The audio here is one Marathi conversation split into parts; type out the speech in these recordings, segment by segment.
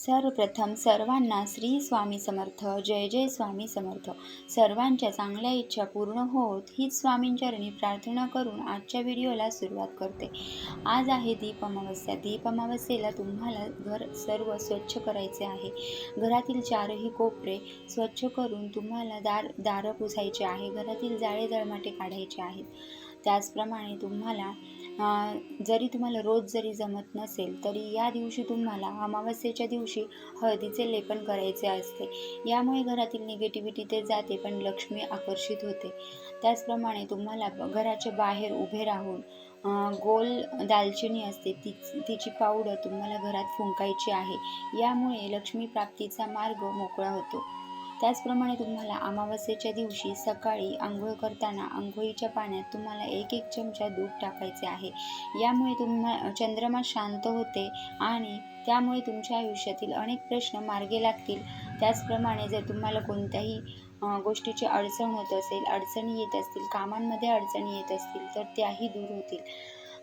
सर्वप्रथम सर्वांना श्री स्वामी समर्थ जय जय स्वामी समर्थ. सर्वांच्या चांगल्या इच्छा पूर्ण होत हीच स्वामींचरणी प्रार्थना करून आजच्या व्हिडिओला सुरुवात करते. आज आहे दीप अमावस्या. दीप अमावस्येला तुम्हाला घर सर्व स्वच्छ करायचे आहे. घरातील चारही कोपरे स्वच्छ करून तुम्हाला दार दारं पुसायचे आहे. घरातील जाळे जळमाटे काढायचे आहेत. त्याचप्रमाणे तुम्हाला जरी तुम्हाला रोज जरी जमत नसेल तरी या दिवशी तुम्हाला अमावस्येच्या दिवशी हळदीचे लेपन करायचे असते. यामुळे घरातील निगेटिव्हिटी ते जाते पण लक्ष्मी आकर्षित होते. त्याचप्रमाणे तुम्हाला घराच्या बाहेर उभे राहून गोल दालचिनी असते ती तिची पावडर तुम्हाला घरात फुंकायची आहे. यामुळे लक्ष्मी प्राप्तीचा मार्ग मोकळा होतो. त्याचप्रमाणे तुम्हाला अमावस्येच्या दिवशी सकाळी आंघोळ करताना आंघोळीच्या पाण्यात तुम्हाला एक एक चमचा दूध टाकायचे आहे. यामुळे तुम्हा चंद्रमा शांत होते आणि त्यामुळे तुमच्या आयुष्यातील अनेक प्रश्न मार्गे लागतील. त्याचप्रमाणे जर तुम्हाला कोणत्याही गोष्टीची अडचण होत असेल अडचणी येत असतील कामांमध्ये अडचणी येत असतील तर त्याही दूर होतील.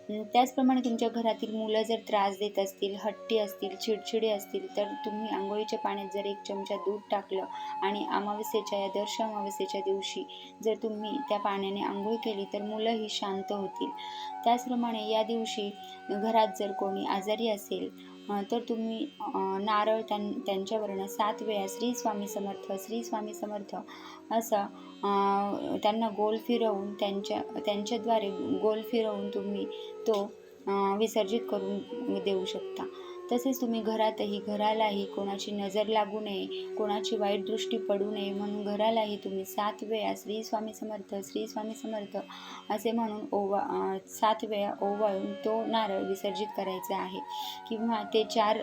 त्याचप्रमाणे तुमच्या घरातील मुलं जर त्रास देत असतील हट्टी असतील चिडचिडे असतील तर तुम्ही आंघोळीच्या पाण्यात जर एक चमचा दूध टाकलं आणि अमावस्येच्या या दर्श अमावस्येच्या दिवशी जर तुम्ही त्या पाण्याने आंघोळ केली तर मुलंही शांत होतील. त्याचप्रमाणे या दिवशी घरात जर कोणी आजारी असेल तर तुम्ही नारळ त्यां त्यांच्यावरनं सात वेळा श्री स्वामी समर्थ श्री स्वामी समर्थ असं त्यांना गोल फिरवून त्यांच्या त्यांच्याद्वारे गोल फिरवून तुम्ही तो विसर्जित करून देऊ शकता. तसेच तुम्ही घरातही घरालाही कोणाची नजर लागू नये कोणाची वाईट दृष्टी पडू नये म्हणून घरालाही तुम्ही सात वेळा श्री स्वामी समर्थ श्री स्वामी समर्थ असे म्हणून ओवा सात वेळा ओवाळून तो नारळ विसर्जित करायचा आहे. किंवा ते चार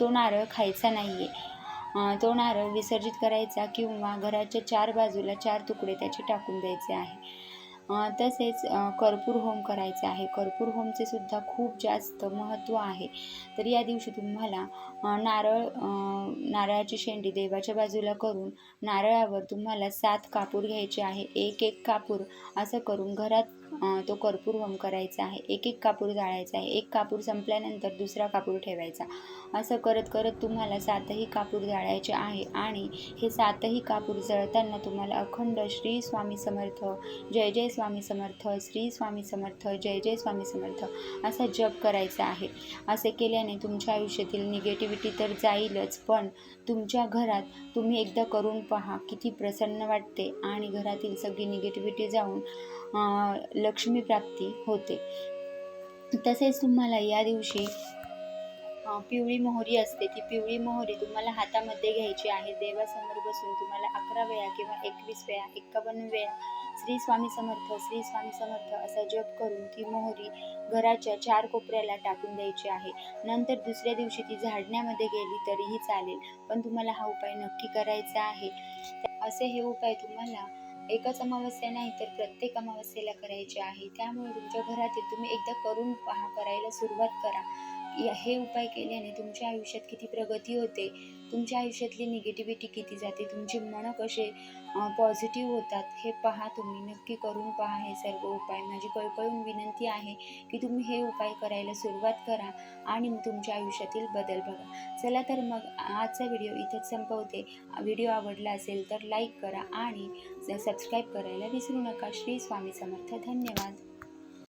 तो नारळ खायचा नाही आहे तो नारळ विसर्जित करायचा किंवा घराच्या चार बाजूला चार तुकडे त्याचे टाकून द्यायचे आहे. तसेच कर्पूर होम करायचे आहे. कर्पूर होमचे सुद्धा खूप जास्त महत्त्व आहे. तर या दिवशी तुम्हाला नारळ नारळाची शेंडी देवाच्या बाजूला करून नारळावर तुम्हाला सात कापूर घ्यायचे आहे. एक एक कापूर असं करून घरात तो कर्पूर होम करायचा आहे. एक एक कापूर जाळायचा आहे. एक कापूर संपल्यानंतर दुसरा कापूर ठेवायचा. असं करत करत तुम्हाला सातही कापूर जाळायचे आहे आणि हे सातही कापूर जळताना तुम्हाला अखंड श्री स्वामी समर्थ जय जय स्वामी समर्थ श्री स्वामी समर्थ जय जय स्वामी समर्थ असा जप करायचा आहे. असे केल्याने तुमच्या आयुष्यातील निगेटिव्हिटी तर जाईलच पण तुमच्या घरात तुम्ही एकदा करून पहा किती प्रसन्न वाटते आणि घरातील सगळी निगेटिव्हिटी जाऊन लक्ष्मी प्राप्ती होते. तसेच तुम्हाला या दिवशी पिवळी मोहरी असते. ती पिवळी मोहरी तुम्हाला हातामध्ये घ्यायची आहे. देवासमोर बसून तुम्हाला अकरा वेळा किंवा एकवीस वेळा एक्कावन्न वेळा श्री स्वामी समर्थ श्री स्वामी समर्थ असा जप करून ती मोहरी घराच्या चार कोपऱ्याला टाकून द्यायची आहे. नंतर दुसऱ्या दिवशी ती झाडण्यामध्ये गेली तरीही चालेल. पण तुम्हाला हा उपाय नक्की करायचा आहे. असे हे उपाय तुम्हाला एकच अमावस्या नाही तर प्रत्येक अमावस्येला करायचे आहे. त्यामुळे तुमच्या घरातील तुम्ही एकदा करून पहा करायला सुरुवात करा. हे उपाय केल्याने तुमच्या आयुष्यात किती प्रगती होते तुमच्या आयुष्यातली निगेटिव्हिटी किती जाते तुमचे मन कसे पॉझिटिव्ह होतात हे पहा तुम्ही. नक्की करून पहा हे सर्व उपाय. माझी कळकळून विनंती आहे की तुम्ही हे उपाय करायला सुरुवात करा आणि तुमच्या आयुष्यातील बदल बघा. चला तर मग आजचा व्हिडिओ इथंच संपवते. व्हिडिओ आवडला असेल तर लाईक करा आणि सबस्क्राईब करायला विसरू नका. श्री स्वामी समर्थ. धन्यवाद.